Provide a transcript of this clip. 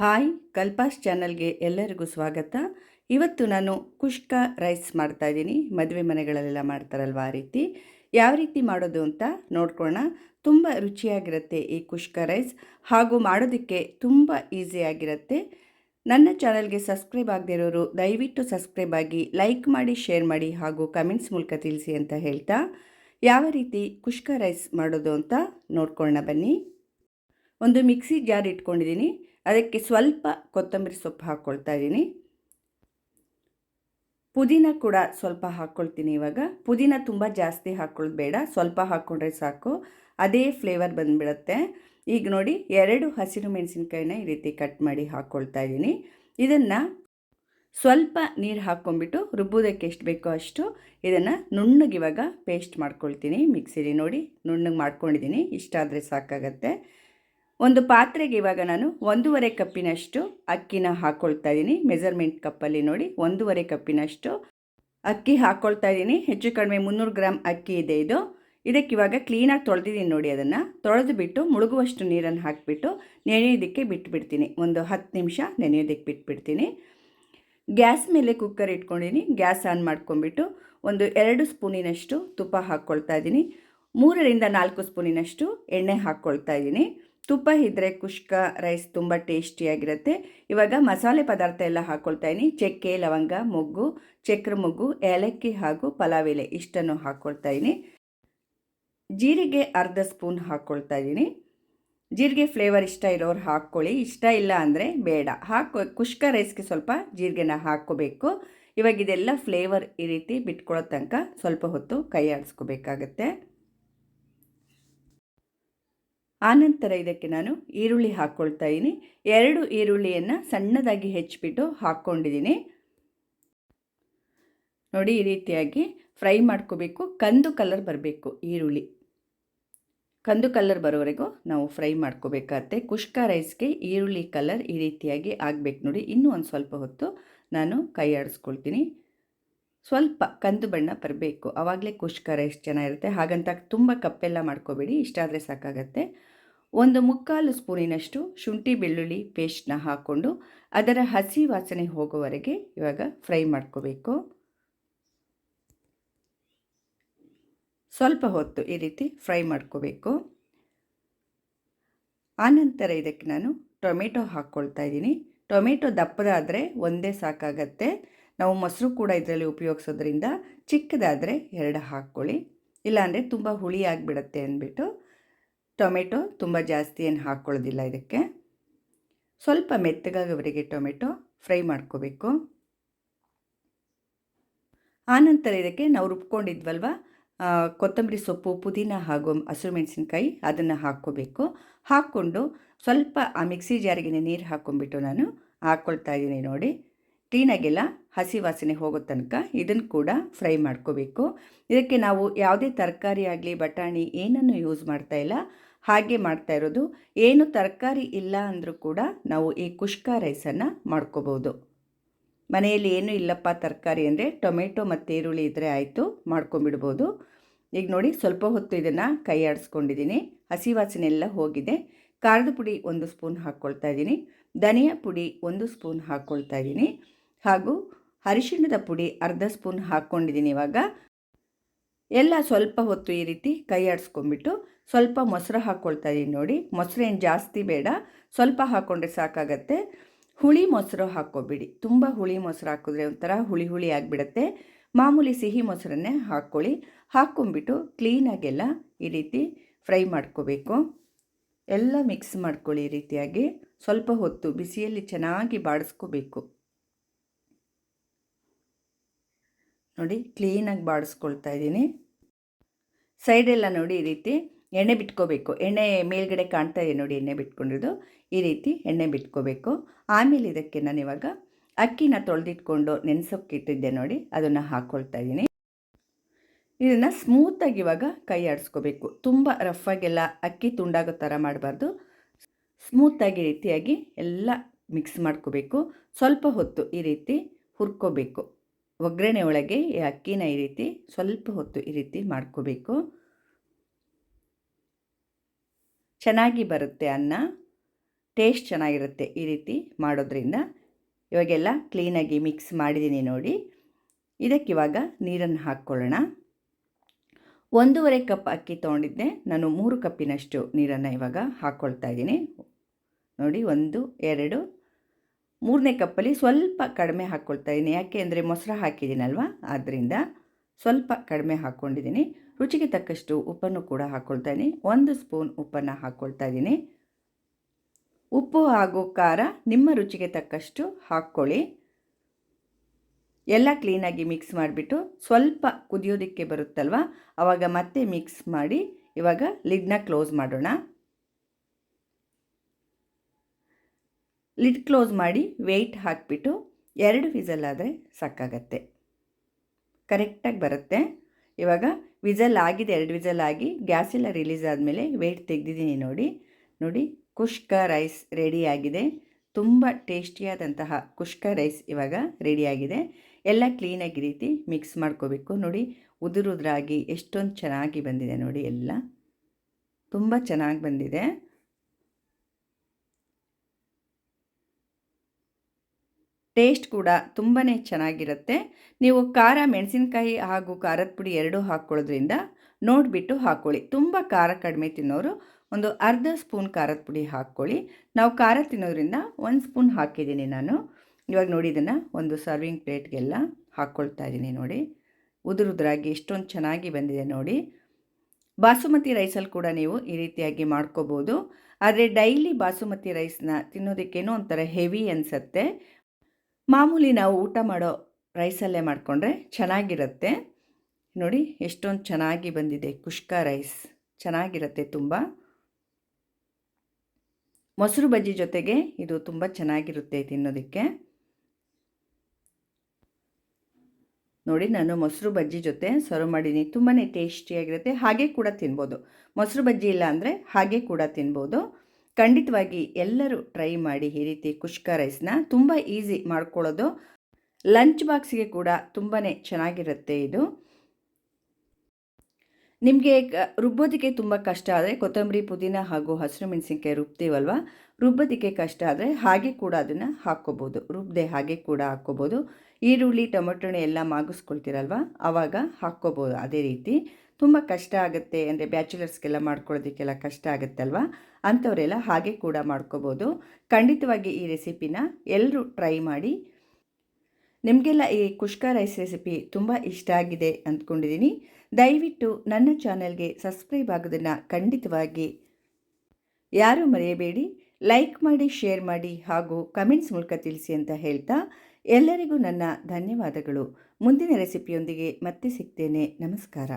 Hi ಕಲ್ಪಾಸ್ ಚಾನಲ್ಗೆ ಎಲ್ಲರಿಗೂ ಸ್ವಾಗತ. ಇವತ್ತು ನಾನು ಕುಷ್ಕ ರೈಸ್ ಮಾಡ್ತಾ ಇದ್ದೀನಿ. ಮದುವೆ ಮನೆಗಳಲ್ಲೆಲ್ಲ ಮಾಡ್ತಾರಲ್ವ ಆ ರೀತಿ. ಯಾವ ರೀತಿ ಮಾಡೋದು ಅಂತ ನೋಡ್ಕೊಳ್ಳೋಣ. ತುಂಬ ರುಚಿಯಾಗಿರುತ್ತೆ ಈ ಕುಷ್ಕ ರೈಸ್. ಹಾಗೂ ಮಾಡೋದಕ್ಕೆ ತುಂಬ ಈಸಿಯಾಗಿರುತ್ತೆ ನನ್ನ ಚಾನಲ್ಗೆ ಸಬ್ಸ್ಕ್ರೈಬ್ ಆಗದೇ ಇರೋರು ದಯವಿಟ್ಟು ಸಬ್ಸ್ಕ್ರೈಬ್ ಆಗಿ ಲೈಕ್ ಮಾಡಿ, ಶೇರ್ ಮಾಡಿ ಹಾಗೂ ಕಮೆಂಟ್ಸ್ ಮೂಲಕ ತಿಳಿಸಿ ಅಂತ ಹೇಳ್ತಾ. ಯಾವ ರೀತಿ ಕುಷ್ಕ ರೈಸ್ ಮಾಡೋದು ಅಂತ ನೋಡ್ಕೊಳ್ಳೋಣ ಬನ್ನಿ. ಒಂದು ಮಿಕ್ಸಿ ಜಾರ್ ಇಟ್ಕೊಂಡಿದ್ದೀನಿ. ಅದಕ್ಕೆ ಸ್ವಲ್ಪ ಕೊತ್ತಂಬರಿ ಸೊಪ್ಪು ಹಾಕ್ಕೊಳ್ತಾ ಇದ್ದೀನಿ. ಪುದೀನ ಕೂಡ ಸ್ವಲ್ಪ ಹಾಕ್ಕೊಳ್ತೀನಿ ಇವಾಗ. ಪುದೀನ ತುಂಬ ಜಾಸ್ತಿ ಹಾಕ್ಕೊಳ್ಳೋದು ಬೇಡ. ಸ್ವಲ್ಪ ಹಾಕ್ಕೊಂಡ್ರೆ ಸಾಕು. ಅದೇ ಫ್ಲೇವರ್ ಬಂದುಬಿಡುತ್ತೆ. ಈಗ ನೋಡಿ ಎರಡು ಹಸಿರು ಮೆಣಸಿನ್ಕಾಯಿನ ಈ ರೀತಿ ಕಟ್ ಮಾಡಿ ಹಾಕ್ಕೊಳ್ತಾ ಇದ್ದೀನಿ. ಇದನ್ನು ಸ್ವಲ್ಪ ನೀರು ಹಾಕ್ಕೊಂಬಿಟ್ಟು ರುಬ್ಬೋದಕ್ಕೆ ಎಷ್ಟು ಬೇಕೋ ಅಷ್ಟು ಇದನ್ನು ನುಣ್ಣಗೆ ಇವಾಗ ಪೇಸ್ಟ್ ಮಾಡ್ಕೊಳ್ತೀನಿ ಮಿಕ್ಸಿಲಿ ನೋಡಿ ನುಣ್ಣಗೆ ಮಾಡ್ಕೊಂಡಿದ್ದೀನಿ. ಇಷ್ಟಾದರೆ ಸಾಕಾಗತ್ತೆ. ಒಂದು ಪಾತ್ರೆಗೆ ಇವಾಗ ನಾನು ಒಂದೂವರೆ ಕಪ್ಪಿನಷ್ಟು ಅಕ್ಕಿನ ಹಾಕ್ಕೊಳ್ತಾ ಇದ್ದೀನಿ ಮೆಜರ್ಮೆಂಟ್ ಕಪ್ಪಲ್ಲಿ ನೋಡಿ, ಒಂದೂವರೆ ಕಪ್ಪಿನಷ್ಟು ಅಕ್ಕಿ ಹಾಕ್ಕೊಳ್ತಾ ಇದ್ದೀನಿ ಹೆಚ್ಚು ಕಡಿಮೆ ಮುನ್ನೂರು ಗ್ರಾಮ್ ಅಕ್ಕಿ ಇದೆ ಇದು. ಇದಕ್ಕೆ ಇವಾಗ ಕ್ಲೀನಾಗಿ ತೊಳೆದಿದ್ದೀನಿ ನೋಡಿ ಅದನ್ನು. ತೊಳೆದು ಬಿಟ್ಟು ಮುಳುಗುವಷ್ಟು ನೀರನ್ನು ಹಾಕಿಬಿಟ್ಟು ನೆನೆಯೋದಕ್ಕೆ ಬಿಟ್ಬಿಡ್ತೀನಿ. ಒಂದು ಹತ್ತು ನಿಮಿಷ ನೆನೆಯೋದಕ್ಕೆ ಬಿಟ್ಬಿಡ್ತೀನಿ. ಗ್ಯಾಸ್ ಮೇಲೆ ಕುಕ್ಕರ್ ಇಟ್ಕೊಂಡಿದ್ದೀನಿ ಗ್ಯಾಸ್ ಆನ್ ಮಾಡ್ಕೊಂಬಿಟ್ಟು ಒಂದು ಎರಡು ಸ್ಪೂನಿನಷ್ಟು ತುಪ್ಪ ಹಾಕ್ಕೊಳ್ತಾ ಇದ್ದೀನಿ ಮೂರರಿಂದ ನಾಲ್ಕು ಸ್ಪೂನಿನಷ್ಟು ಎಣ್ಣೆ ಹಾಕ್ಕೊಳ್ತಾ ಇದ್ದೀನಿ ತುಪ್ಪ ಇದ್ದರೆ ಕುಷ್ಕ, ರೈಸ್ ತುಂಬ ಟೇಸ್ಟಿಯಾಗಿರುತ್ತೆ ಇವಾಗ ಮಸಾಲೆ ಪದಾರ್ಥ ಎಲ್ಲ ಹಾಕ್ಕೊಳ್ತಾ ಇದ್ದೀನಿ ಚಕ್ಕೆ, ಲವಂಗ, ಮೊಗ್ಗು, ಚಕ್ರ ಮೊಗ್ಗು, ಏಲಕ್ಕಿ ಹಾಗೂ ಪಲಾವ್ ಎಲೆ ಇಷ್ಟನ್ನು ಹಾಕ್ಕೊಳ್ತಾ ಇದ್ದೀನಿ ಜೀರಿಗೆ ಅರ್ಧ ಸ್ಪೂನ್ ಹಾಕ್ಕೊಳ್ತಾ ಇದ್ದೀನಿ ಜೀರಿಗೆ ಫ್ಲೇವರ್ ಇಷ್ಟ ಇರೋರು ಹಾಕ್ಕೊಳ್ಳಿ. ಇಷ್ಟ ಇಲ್ಲ ಅಂದರೆ ಬೇಡ. ಹಾಕೋ, ಕುಷ್ಕ ರೈಸ್ಗೆ ಸ್ವಲ್ಪ ಜೀರಿಗೆನ ಹಾಕ್ಕೋಬೇಕು. ಇವಾಗ ಇದೆಲ್ಲ ಫ್ಲೇವರ್ ಈ ರೀತಿ ಬಿಟ್ಕೊಳ್ಳೋ ತನಕ ಸ್ವಲ್ಪ ಹೊತ್ತು ಕೈ ಆಡಿಸ್ಕೋಬೇಕಾಗತ್ತೆ ಆನಂತರ ಇದಕ್ಕೆ ನಾನು ಈರುಳ್ಳಿ ಹಾಕ್ಕೊಳ್ತಾ ಇದ್ದೀನಿ ಎರಡು ಈರುಳ್ಳಿಯನ್ನು ಸಣ್ಣದಾಗಿ ಹೆಚ್ಚಿಬಿಟ್ಟು ಹಾಕ್ಕೊಂಡಿದ್ದೀನಿ ನೋಡಿ, ಈ ರೀತಿಯಾಗಿ ಫ್ರೈ ಮಾಡ್ಕೋಬೇಕು. ಕಂದು ಕಲರ್ ಬರಬೇಕು ಈರುಳ್ಳಿ. ಕಂದು ಕಲರ್ ಬರೋವರೆಗೂ ನಾವು ಫ್ರೈ ಮಾಡ್ಕೋಬೇಕಾಗತ್ತೆ. ಕುಷ್ಕ ರೈಸ್ಗೆ ಈರುಳ್ಳಿ ಕಲರ್ ಈ ರೀತಿಯಾಗಿ ಆಗಬೇಕು ನೋಡಿ. ಇನ್ನೂ ಒಂದು ಸ್ವಲ್ಪ ಹೊತ್ತು ನಾನು ಕೈ ಆಡಿಸ್ಕೊಳ್ತೀನಿ. ಸ್ವಲ್ಪ ಕಂದು ಬಣ್ಣ ಬರಬೇಕು. ಆವಾಗಲೇ ಕುಷ್ಕ ರೈಸ್ ಚೆನ್ನಾಗಿರುತ್ತೆ. ಹಾಗಂತ ತುಂಬ ಕಪ್ಪೆಲ್ಲ ಮಾಡ್ಕೋಬೇಡಿ. ಇಷ್ಟಾದರೆ ಸಾಕಾಗತ್ತೆ. ಒಂದು ಮುಕ್ಕಾಲು ಸ್ಪೂನಿನಷ್ಟು ಶುಂಠಿ ಬೆಳ್ಳುಳ್ಳಿ ಪೇಸ್ಟ್ನ ಹಾಕ್ಕೊಂಡು ಅದರ ಹಸಿ ವಾಸನೆ ಹೋಗೋವರೆಗೆ ಇವಾಗ ಫ್ರೈ ಮಾಡ್ಕೋಬೇಕು. ಸ್ವಲ್ಪ ಹೊತ್ತು ಈ ರೀತಿ ಫ್ರೈ ಮಾಡ್ಕೋಬೇಕು. ಆನಂತರ ಇದಕ್ಕೆ ನಾನು ಟೊಮೆಟೊ ಹಾಕ್ಕೊಳ್ತಾ ಇದ್ದೀನಿ. ಟೊಮೆಟೊ ದಪ್ಪದಾದರೆ ಒಂದೇ ಸಾಕಾಗತ್ತೆ. ನಾವು ಮೊಸರು ಕೂಡ ಇದರಲ್ಲಿ ಉಪಯೋಗಿಸೋದ್ರಿಂದ ಚಿಕ್ಕದಾದರೆ ಎರಡು ಹಾಕ್ಕೊಳ್ಳಿ. ಇಲ್ಲಾಂದರೆ ತುಂಬ ಹುಳಿ ಆಗಿಬಿಡತ್ತೆ ಅಂದ್ಬಿಟ್ಟು ಟೊಮೆಟೊ ತುಂಬ ಜಾಸ್ತಿ ಏನು ಹಾಕ್ಕೊಳ್ಳೋದಿಲ್ಲ ಇದಕ್ಕೆ. ಸ್ವಲ್ಪ ಮೆತ್ತಗಾಗೋವರೆಗೆ ಟೊಮೆಟೊ ಫ್ರೈ ಮಾಡ್ಕೋಬೇಕು. ಆನಂತರ ಇದಕ್ಕೆ ನಾವು ರುಬ್ಕೊಂಡಿದ್ವಲ್ವ ಕೊತ್ತಂಬರಿ ಸೊಪ್ಪು, ಪುದೀನ ಹಾಗೂ ಹಸಿರು ಮೆಣಸಿನ್ಕಾಯಿ ಅದನ್ನು ಹಾಕ್ಕೋಬೇಕು. ಹಾಕ್ಕೊಂಡು ಸ್ವಲ್ಪ ಆ ಮಿಕ್ಸಿ ಜಾರಿಗೆ ನೀರು ಹಾಕ್ಕೊಂಡ್ಬಿಟ್ಟು ನಾನು ಹಾಕ್ಕೊಳ್ತಾ ಇದ್ದೀನಿ ನೋಡಿ. ಕ್ಲೀನಾಗೆಲ್ಲ, ಹಸಿ ವಾಸನೆ ಹೋಗೋ ತನಕ ಇದನ್ನು ಕೂಡ ಫ್ರೈ ಮಾಡ್ಕೋಬೇಕು. ಇದಕ್ಕೆ ನಾವು ಯಾವುದೇ ತರಕಾರಿ ಆಗಲಿ, ಬಟಾಣಿ ಏನನ್ನು ಯೂಸ್ ಮಾಡ್ತಾ ಇಲ್ಲ ಹಾಗೆ ಮಾಡ್ತಾ ಇರೋದು. ಏನು ತರಕಾರಿ ಇಲ್ಲ ಅಂದರೂ ಕೂಡ ನಾವು ಈ ಕುಷ್ಕ ರೈಸನ್ನು ಮಾಡ್ಕೋಬೋದು. ಮನೆಯಲ್ಲಿ ಏನು ಇಲ್ಲಪ್ಪ ತರಕಾರಿ ಅಂದರೆ ಟೊಮೆಟೊ ಮತ್ತು ಈರುಳ್ಳಿ ಇದ್ದರೆ ಆಯಿತು ಮಾಡ್ಕೊಂಬಿಡ್ಬೋದು ಈಗ ನೋಡಿ ಸ್ವಲ್ಪ ಹೊತ್ತು ಇದನ್ನು ಕೈ ಆಡಿಸ್ಕೊಂಡಿದ್ದೀನಿ. ಹಸಿ ವಾಸನೆ ಎಲ್ಲ ಹೋಗಿದೆ. ಖಾರದ ಪುಡಿ ಒಂದು ಸ್ಪೂನ್ ಹಾಕ್ಕೊಳ್ತಾ ಇದ್ದೀನಿ. ಧನಿಯಾ ಪುಡಿ ಒಂದು ಸ್ಪೂನ್ ಹಾಕ್ಕೊಳ್ತಾ ಇದ್ದೀನಿ. ಹಾಗೂ ಅರಿಶಿಣದ ಪುಡಿ ಅರ್ಧ ಸ್ಪೂನ್ ಹಾಕ್ಕೊಂಡಿದ್ದೀನಿ ಇವಾಗ. ಎಲ್ಲ ಸ್ವಲ್ಪ ಹೊತ್ತು ಈ ರೀತಿ ಕೈ ಆಡಿಸ್ಕೊಂಡ್ಬಿಟ್ಟು ಸ್ವಲ್ಪ ಮೊಸರು ಹಾಕ್ಕೊಳ್ತಾ ಇದ್ದೀನಿ ನೋಡಿ. ಮೊಸರು ಏನು ಜಾಸ್ತಿ ಬೇಡ. ಸ್ವಲ್ಪ ಹಾಕ್ಕೊಂಡ್ರೆ ಸಾಕಾಗತ್ತೆ. ಹುಳಿ ಮೊಸರು ಹಾಕ್ಕೊಬಿಡಿ. ತುಂಬ ಹುಳಿ ಮೊಸರು ಹಾಕಿದ್ರೆ ಒಂಥರ ಹುಳಿ ಹುಳಿ ಆಗಿಬಿಡತ್ತೆ. ಮಾಮೂಲಿ ಸಿಹಿ ಮೊಸರನ್ನೇ ಹಾಕ್ಕೊಳ್ಳಿ. ಹಾಕ್ಕೊಂಬಿಟ್ಟು ಕ್ಲೀನಾಗೆಲ್ಲ ಈ ರೀತಿ ಫ್ರೈ ಮಾಡ್ಕೋಬೇಕು. ಎಲ್ಲ ಮಿಕ್ಸ್ ಮಾಡ್ಕೊಳ್ಳಿ ಈ ರೀತಿಯಾಗಿ. ಸ್ವಲ್ಪ ಹೊತ್ತು ಬಿಸಿಯಲ್ಲಿ ಚೆನ್ನಾಗಿ ಬಾಡಿಸ್ಕೋಬೇಕು. ನೋಡಿ, ಕ್ಲೀನಾಗಿ ಬಾಡಿಸ್ಕೊಳ್ತಾ ಇದ್ದೀನಿ ಸೈಡೆಲ್ಲ ನೋಡಿ ಈ ರೀತಿ ಎಣ್ಣೆ ಬಿಟ್ಕೋಬೇಕು. ಎಣ್ಣೆ ಮೇಲ್ಗಡೆ ಕಾಣ್ತಾ ಇದೆ ನೋಡಿ ಎಣ್ಣೆ ಬಿಟ್ಕೊಂಡಿದ್ದು ಈ ರೀತಿ ಎಣ್ಣೆ ಬಿಟ್ಕೋಬೇಕು. ಆಮೇಲೆ ಇದಕ್ಕೆ ನಾನು ಇವಾಗ ಅಕ್ಕಿನ ತೊಳೆದಿಟ್ಕೊಂಡು ನೆನೆಸೋಕ್ಕಿಟ್ಟಿದ್ದೆ ನೋಡಿ, ಅದನ್ನು ಹಾಕ್ಕೊಳ್ತಾ ಇದ್ದೀನಿ ಇದನ್ನು ಸ್ಮೂತಾಗಿ ಇವಾಗ ಕೈ ಆಡಿಸ್ಕೋಬೇಕು. ತುಂಬ ರಫಾಗೆಲ್ಲ ಅಕ್ಕಿ ತುಂಡಾಗೋ ಥರ ಮಾಡಬಾರ್ದು. ಸ್ಮೂತಾಗಿ ರೀತಿಯಾಗಿ ಎಲ್ಲ ಮಿಕ್ಸ್ ಮಾಡ್ಕೋಬೇಕು. ಸ್ವಲ್ಪ ಹೊತ್ತು ಈ ರೀತಿ ಹುರ್ಕೋಬೇಕು. ಒಗ್ಗರಣೆ ಒಳಗೆ ಈ ಅಕ್ಕಿನ ಈ ರೀತಿ ಸ್ವಲ್ಪ ಹೊತ್ತು ಈ ರೀತಿ ಮಾಡ್ಕೋಬೇಕು. ಚೆನ್ನಾಗಿ ಬರುತ್ತೆ ಅನ್ನ. ಟೇಸ್ಟ್ ಚೆನ್ನಾಗಿರುತ್ತೆ ಈ ರೀತಿ ಮಾಡೋದ್ರಿಂದ. ಇವಾಗೆಲ್ಲ ಕ್ಲೀನಾಗಿ ಮಿಕ್ಸ್ ಮಾಡಿದ್ದೀನಿ ನೋಡಿ. ಇದಕ್ಕಿವಾಗ ನೀರನ್ನು ಹಾಕ್ಕೊಳ್ಳೋಣ. ಒಂದೂವರೆ ಕಪ್ ಅಕ್ಕಿ ತೊಗೊಂಡಿದ್ದೆ. ನಾನು ಮೂರು ಕಪ್ಪಿನಷ್ಟು ನೀರನ್ನು ಇವಾಗ ಹಾಕ್ಕೊಳ್ತಾ ಇದ್ದೀನಿ. ನೋಡಿ, ಒಂದು, ಎರಡು ಮೂರನೇ ಕಪ್ಪಲ್ಲಿ ಸ್ವಲ್ಪ ಕಡಿಮೆ ಹಾಕ್ಕೊಳ್ತಾ ಇದ್ದೀನಿ ಯಾಕೆ ಅಂದರೆ ಮೊಸರು ಹಾಕಿದ್ದೀನಲ್ವ? ಆದ್ದರಿಂದ ಸ್ವಲ್ಪ ಕಡಿಮೆ ಹಾಕ್ಕೊಂಡಿದ್ದೀನಿ. ರುಚಿಗೆ ತಕ್ಕಷ್ಟು ಉಪ್ಪನ್ನು ಕೂಡ ಹಾಕ್ಕೊಳ್ತಾ ಇದ್ದೀನಿ ಒಂದು ಸ್ಪೂನ್ ಉಪ್ಪನ್ನು ಹಾಕ್ಕೊಳ್ತಾ ಇದ್ದೀನಿ ಉಪ್ಪು ಹಾಗೂ ಖಾರ ನಿಮ್ಮ ರುಚಿಗೆ ತಕ್ಕಷ್ಟು ಹಾಕ್ಕೊಳ್ಳಿ. ಎಲ್ಲ ಕ್ಲೀನಾಗಿ ಮಿಕ್ಸ್ ಮಾಡಿಬಿಟ್ಟು ಸ್ವಲ್ಪ ಕುದಿಯೋದಕ್ಕೆ ಬರುತ್ತಲ್ವ? ಆವಾಗ ಮತ್ತೆ ಮಿಕ್ಸ್ ಮಾಡಿ ಇವಾಗ ಲಿಡ್ನ ಕ್ಲೋಸ್ ಮಾಡೋಣ. ಲಿಡ್ ಕ್ಲೋಸ್ ಮಾಡಿ ವೆಯ್ಟ್ ಹಾಕಿಬಿಟ್ಟು ಎರಡು ವಿಸಲ್ ಆದರೆ ಸಾಕಾಗತ್ತೆ. ಕರೆಕ್ಟಾಗಿ ಬರುತ್ತೆ. ಇವಾಗ ವಿಸಲ್ ಆಗಿದೆ ಎರಡು ವಿಸಲ್ ಆಗಿ ಗ್ಯಾಸ್ ಎಲ್ಲ ರಿಲೀಸ್ ಆದಮೇಲೆ ವೆಯ್ಟ್ ತೆಗೆದಿದ್ದೀನಿ ನೋಡಿ. ನೋಡಿ, ಕುಷ್ಕ ರೈಸ್ ರೆಡಿಯಾಗಿದೆ ತುಂಬ ಟೇಸ್ಟಿಯಾದಂತಹ ಕುಷ್ಕ ರೈಸ್ ಇವಾಗ ರೆಡಿಯಾಗಿದೆ ಎಲ್ಲ ಕ್ಲೀನಾಗಿ ರೀತಿ ಮಿಕ್ಸ್ ಮಾಡ್ಕೋಬೇಕು. ನೋಡಿ, ಉದುರುದ್ರಾಗಿ ಎಷ್ಟೊಂದು ಚೆನ್ನಾಗಿ ಬಂದಿದೆ ನೋಡಿ ಎಲ್ಲ. ತುಂಬ ಚೆನ್ನಾಗಿ ಬಂದಿದೆ. ಟೇಸ್ಟ್ ಕೂಡ ತುಂಬಾ ಚೆನ್ನಾಗಿರುತ್ತೆ. ನೀವು ಖಾರ ಮೆಣಸಿನ್ಕಾಯಿ ಹಾಗೂ ಖಾರದ ಪುಡಿ ಎರಡೂ ಹಾಕ್ಕೊಳ್ಳೋದ್ರಿಂದ ನೋಡಿಬಿಟ್ಟು ಹಾಕ್ಕೊಳ್ಳಿ. ತುಂಬ ಖಾರ ಕಡಿಮೆ ತಿನ್ನೋರು ಒಂದು ಅರ್ಧ ಸ್ಪೂನ್ ಖಾರದ ಪುಡಿ ಹಾಕ್ಕೊಳ್ಳಿ. ನಾವು ಖಾರ ತಿನ್ನೋದ್ರಿಂದ ಒಂದು ಸ್ಪೂನ್ ಹಾಕಿದ್ದೀನಿ ನಾನು. ಇವಾಗ ನೋಡಿ ಇದನ್ನು ಒಂದು ಸರ್ವಿಂಗ್ ಪ್ಲೇಟ್ಗೆಲ್ಲ ಹಾಕ್ಕೊಳ್ತಾ ಇದ್ದೀನಿ ನೋಡಿ. ಉದುರುದ್ರಾಗಿ ಎಷ್ಟೊಂದು ಚೆನ್ನಾಗಿ ಬಂದಿದೆ ನೋಡಿ. ಬಾಸುಮತಿ ರೈಸಲ್ಲಿ ಕೂಡ ನೀವು ಈ ರೀತಿಯಾಗಿ ಮಾಡ್ಕೋಬೋದು. ಆದರೆ ಡೈಲಿ ಬಾಸುಮತಿ ರೈಸ್ನ ತಿನ್ನೋದಕ್ಕೇನೋ ಒಂಥರ ಹೆವಿ ಅನಿಸತ್ತೆ. ಮಾಮೂಲಿ ನಾವು ಊಟ ಮಾಡೋ ರೈಸಲ್ಲೇ ಮಾಡಿಕೊಂಡ್ರೆ ಚೆನ್ನಾಗಿರುತ್ತೆ. ನೋಡಿ, ಎಷ್ಟೊಂದು ಚೆನ್ನಾಗಿ ಬಂದಿದೆ ಕುಷ್ಕ ರೈಸ್. ಚೆನ್ನಾಗಿರುತ್ತೆ ತುಂಬ. ಮೊಸರು ಬಜ್ಜಿ ಜೊತೆಗೆ ಇದು ತುಂಬ ಚೆನ್ನಾಗಿರುತ್ತೆ ತಿನ್ನೋದಕ್ಕೆ. ನೋಡಿ, ನಾನು ಮೊಸರು ಬಜ್ಜಿ ಜೊತೆ ಸರ್ವ್ ಮಾಡೀನಿ. ತುಂಬಾ ಟೇಸ್ಟಿಯಾಗಿರುತ್ತೆ. ಹಾಗೆ ಕೂಡ ತಿನ್ಬೋದು. ಮೊಸರು ಬಜ್ಜಿ ಇಲ್ಲ ಅಂದರೆ ಹಾಗೆ ಕೂಡ ತಿನ್ಬೋದು. ಖಂಡಿತವಾಗಿ ಎಲ್ಲರೂ ಟ್ರೈ ಮಾಡಿ ಈ ರೀತಿ ಕುಷ್ಕ ರೈಸ್ನ ತುಂಬ ಈಸಿ ಮಾಡ್ಕೊಳ್ಳೋದು. ಲಂಚ್ ಬಾಕ್ಸ್ಗೆ ಕೂಡ ತುಂಬಾ ಚೆನ್ನಾಗಿರುತ್ತೆ ಇದು. ನಿಮಗೆ ರುಬ್ಬೋದಕ್ಕೆ ತುಂಬ ಕಷ್ಟ ಆದರೆ ಕೊತ್ತಂಬರಿ, ಪುದೀನ ಹಾಗೂ ಹಸಿರು ಮೆಣಸಿನಕಾಯಿ ರುಬ್ತೀವಲ್ವ? ರುಬ್ಬೋದಕ್ಕೆ ಕಷ್ಟ ಆದರೆ ಹಾಗೆ ಕೂಡ ಅದನ್ನು ಹಾಕ್ಕೋಬೋದು. ರುಬ್ಬದೆ ಹಾಗೆ ಕೂಡ ಹಾಕ್ಕೋಬೋದು. ಈರುಳ್ಳಿ ಟೊಮೆಟೊಣೆ ಎಲ್ಲ ಮಾಗಿಸ್ಕೊಳ್ತೀರಲ್ವ? ಆವಾಗ ಹಾಕ್ಕೋಬೋದು ಅದೇ ರೀತಿ. ತುಂಬ ಕಷ್ಟ ಆಗುತ್ತೆ ಅಂದರೆ ಬ್ಯಾಚುಲರ್ಸ್ಗೆಲ್ಲ ಮಾಡ್ಕೊಳ್ಳೋದಕ್ಕೆಲ್ಲ ಕಷ್ಟ ಆಗುತ್ತಲ್ವ? ಅಂಥವರೆಲ್ಲ ಹಾಗೆ ಕೂಡ ಮಾಡ್ಕೋಬೋದು. ಖಂಡಿತವಾಗಿ ಈ ರೆಸಿಪಿನ ಎಲ್ಲರೂ ಟ್ರೈ ಮಾಡಿ. ನಿಮಗೆಲ್ಲ ಈ ಕುಷ್ಕ ರೈಸ್ ರೆಸಿಪಿ ತುಂಬ ಇಷ್ಟ ಆಗಿದೆ ಅಂದ್ಕೊಂಡಿದ್ದೀನಿ. ದಯವಿಟ್ಟು ನನ್ನ ಚಾನೆಲ್ಗೆ ಸಬ್ಸ್ಕ್ರೈಬ್ ಆಗೋದನ್ನು ಖಂಡಿತವಾಗಿ ಯಾರೂ ಮರೆಯಬೇಡಿ. ಲೈಕ್ ಮಾಡಿ, ಶೇರ್ ಮಾಡಿ ಹಾಗೂ ಕಮೆಂಟ್ಸ್ ಮೂಲಕ ತಿಳಿಸಿ ಅಂತ ಹೇಳ್ತಾ ಎಲ್ಲರಿಗೂ ನನ್ನ ಧನ್ಯವಾದಗಳು. ಮುಂದಿನ ರೆಸಿಪಿಯೊಂದಿಗೆ ಮತ್ತೆ ಸಿಗ್ತೇನೆ. ನಮಸ್ಕಾರ.